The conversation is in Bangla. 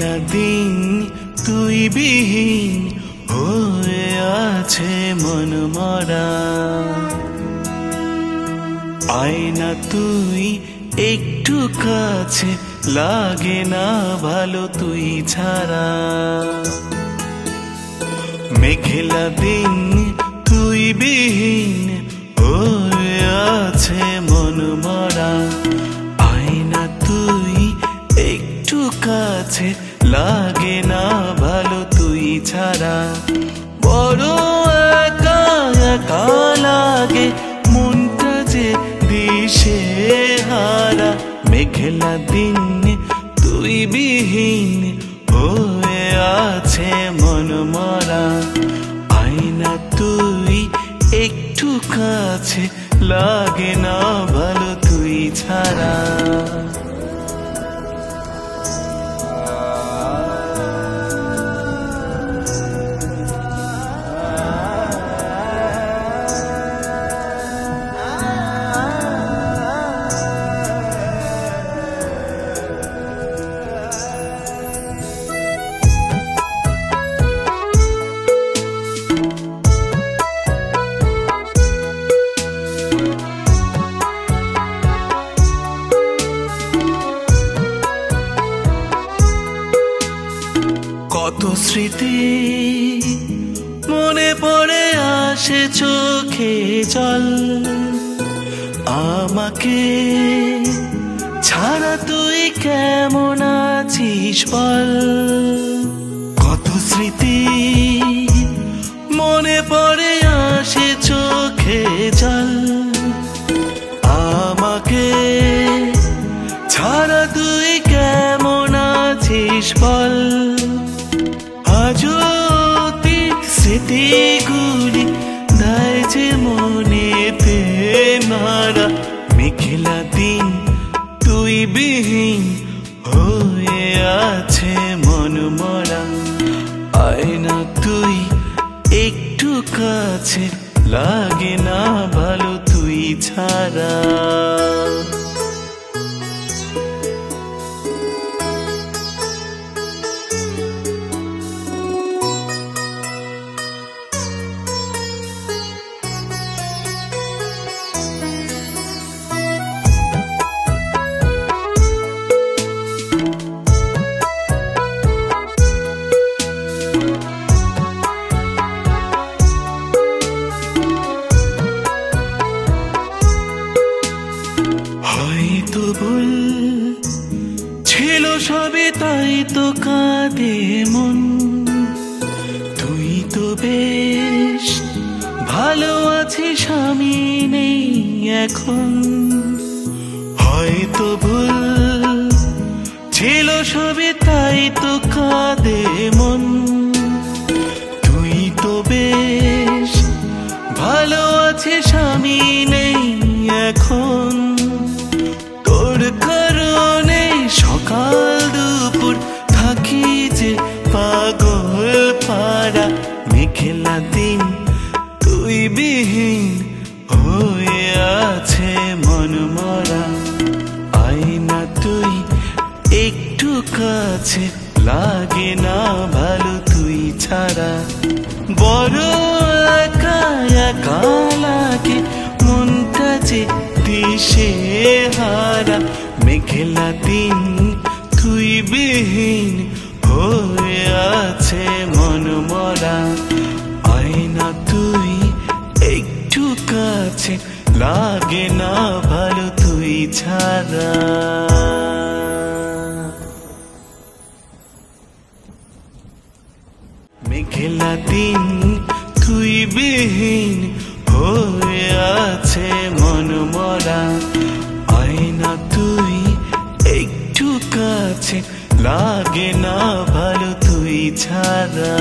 মেঘেলা দিন তুই বিহীন হয়ে আছে মন মরা। আয়না তুই একটু কাছে, লাগে না ভালো তুই ছাড়া। মেঘেলা দিন তুই বিহীন হয়ে আছে মন মরা। আয়না তুই একটু কাছে লাগে না ভালো তুই ছাড়া। বড় একা একা লাগে, মনটা যে দিশে হারা। মেঘলা দিন তুই বিহীন হয়ে আছে মন মরা। আয়না তুই একটু কাছে লাগে না। স্মৃতি মনে পড়ে আসে চোখে জল। আমাকে ছাড়া তুই কেমন আছিস বল? কত স্মৃতি স্মৃতিগুলি দেয় যে মনেতে নারা মেঘলা দিন তুই বিহীন হয়ে আছে মন মরা। আয়না তুই একটু কাছে, লাগে না ভালো তুই ছাড়া। তো কাঁদে মন। তুই তো বেশ ভালো আছিস, আমি নেই এখন। হয়তো ভুল ছিল সবে তাই তো কাঁদে মন। তুই তো বেশ ভালো আছিস, আমি নেই এখন। বড় একা একা লাগে মনটা যে দিশে হারা মেঘলা দিন তুই বিহীন হয়ে আছে মন মরা। আয়না তুই একটু কাছে, লাগে না ভালো তুই ছাড়া। মেঘলা দিন তুই বিহীন হয়ে আছে মন মরা। আয়না তুই একটু কাছে, লাগে না ভালো তুই ছাড়া।